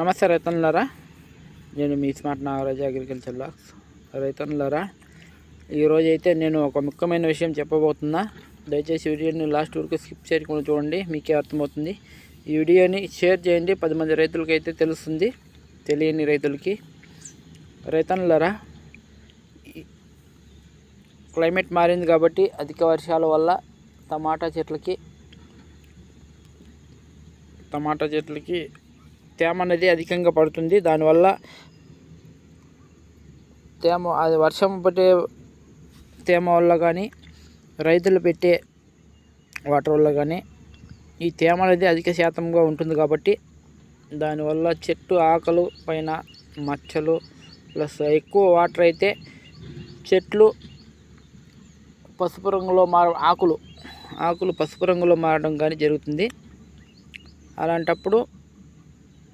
నమస్తే రైతన్నులారా నేను మీ స్మార్ట్ నాగరాజు అగ్రికల్చర్ బ్లాగ్స్. రైతన్నులారా ఈరోజు అయితే నేను ఒక ముఖ్యమైన విషయం చెప్పబోతున్నా. దయచేసి వీడియోని లాస్ట్ వరకు స్కిప్ చేయకుండా చూడండి మీకే అర్థమవుతుంది. ఈ వీడియోని షేర్ చేయండి పది మంది రైతులకి అయితే తెలుస్తుంది తెలియని రైతులకి. రైతన్నులారా క్లైమేట్ మారింది కాబట్టి అధిక వర్షాల వల్ల టమాటా చెట్లకి టమాటా చెట్లకి తేమ అనేది అధికంగా పడుతుంది. దానివల్ల తేమ అది వర్షం పట్టే తేమ వల్ల కానీ రైతులు పెట్టే వాటర్ వల్ల కానీ ఈ తేమ అనేది అధిక శాతంగా ఉంటుంది కాబట్టి దానివల్ల చెట్టు ఆకలు పైన మచ్చలు ప్లస్ ఎక్కువ వాటర్ అయితే చెట్లు పసుపు రంగులో మార ఆకులు ఆకులు పసుపు రంగులో మారడం కానీ జరుగుతుంది. అలాంటప్పుడు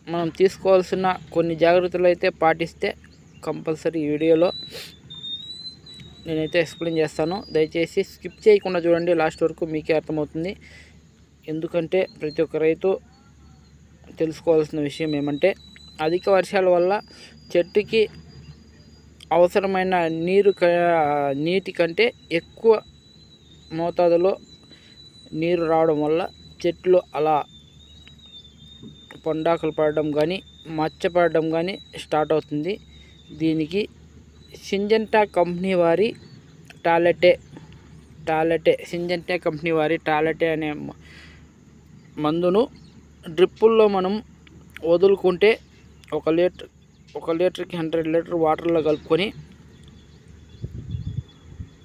మనం తీసుకోవాల్సిన కొన్ని జాగ్రత్తలు అయితే పాటిస్తే కంపల్సరీ వీడియోలో నేనైతే ఎక్స్ప్లెయిన్ చేస్తాను. దయచేసి స్కిప్ చేయకుండా చూడండి లాస్ట్ వరకు మీకే అర్థమవుతుంది. ఎందుకంటే ప్రతి ఒక్క రైతు తెలుసుకోవాల్సిన విషయం ఏమంటే అధిక వర్షాల వల్ల చెట్టుకి అవసరమైన నీరు క- నీటి కంటే ఎక్కువ మోతాదులో నీరు రావడం వల్ల చెట్లు అలా పొండాకులు పడడం కానీ మచ్చ పడడం కానీ స్టార్ట్ అవుతుంది. దీనికి సింజెంటా కంపెనీ వారి టాలెటే టాలెటే సింజెంటా కంపెనీ వారి టాలెటే అనే మందును డ్రిప్పుల్లో మనం వదులుకుంటే ఒక లీటర్ ఒక లీటర్కి హండ్రెడ్ లీటర్ వాటర్లో కలుపుకొని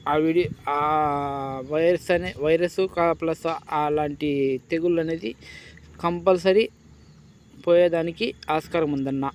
ఆ విడి ఆ వైరస్ అనే వైరస్ ప్లస్ అలాంటి తెగుళ్ళు అనేది కంపల్సరీ పోయేదానికి ఆస్కారం ఉందన్న